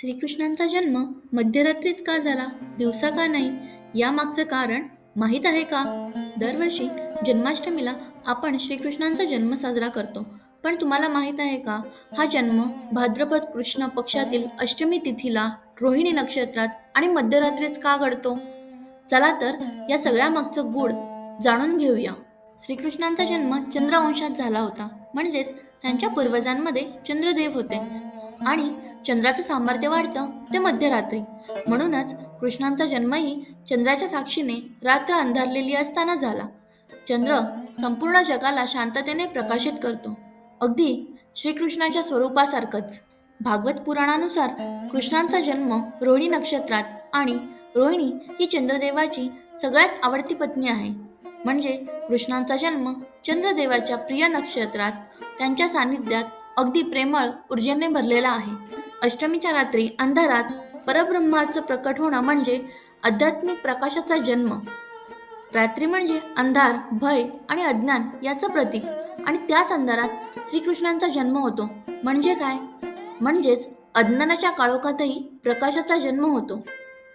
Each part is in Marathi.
श्रीकृष्णांचा जन्म मध्यरात्रीच का झाला दिवसा का नाही यामागचं कारण माहीत आहे का? दरवर्षी जन्माष्टमीला आपण श्रीकृष्णांचा जन्म साजरा करतो. पण तुम्हाला माहीत आहे का? हा जन्म भाद्रपद कृष्ण पक्षातील अष्टमी तिथीला रोहिणी नक्षत्रात आणि मध्यरात्रीच का घडतो? चला तर या सगळ्या मागचं गूढ जाणून घेऊया. श्रीकृष्णांचा जन्म चंद्रवंशात झाला होता. म्हणजेच त्यांच्या पूर्वजांमध्ये चंद्रदेव होते. आणि चंद्राचं सामर्थ्य वाढतं ते मध्यरात्री. म्हणूनच कृष्णांचा जन्मही चंद्राच्या साक्षीने रात्र अंधारलेली असताना झाला. चंद्र संपूर्ण जगाला शांततेने प्रकाशित करतो. अगदी श्रीकृष्णाच्या स्वरूपासारखंच. भागवत पुराणानुसार कृष्णांचा जन्म रोहिणी नक्षत्रात आणि रोहिणी ही चंद्रदेवाची सगळ्यात आवडती पत्नी आहे. म्हणजे कृष्णांचा जन्म चंद्रदेवाच्या प्रिय नक्षत्रात त्यांच्या सान्निध्यात अगदी प्रेमळ ऊर्जेने भरलेला आहे. अष्टमीच्या रात्री अंधारात परब्रह्माचं प्रकट होणं म्हणजे आध्यात्मिक प्रकाशाचा जन्म. रात्री म्हणजे अंधार भय आणि अज्ञान याचं प्रतीक आणि त्याच अंधारात श्रीकृष्णांचा जन्म होतो. म्हणजे काय? म्हणजेच अज्ञानाच्या काळोखातही प्रकाशाचा जन्म होतो.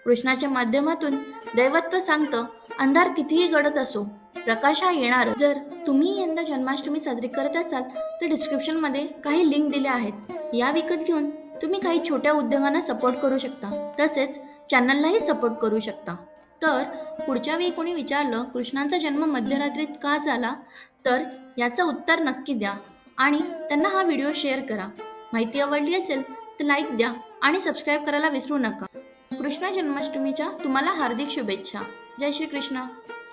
कृष्णाच्या माध्यमातून दैवत्व सांगतं अंधार कितीही गडत असो प्रकाश हा येणार. जर तुम्ही यंदा जन्माष्टमी साजरी करत असाल तर डिस्क्रिप्शनमध्ये काही लिंक दिल्या आहेत. या विकत घेऊन तुम्ही काही छोट्या उद्योगांना सपोर्ट करू शकता. तसेच चॅनललाही सपोर्ट करू शकता. तर पुढच्या वेळी कोणी विचारलं कृष्णांचा जन्म मध्यरात्रीत का झाला? तर याचं उत्तर नक्की द्या आणि त्यांना हा व्हिडिओ शेअर करा. माहिती आवडली असेल तर लाईक द्या आणि सबस्क्राईब करायला विसरू नका. कृष्ण जन्माष्टमीच्या तुम्हाला हार्दिक शुभेच्छा. जय श्री कृष्ण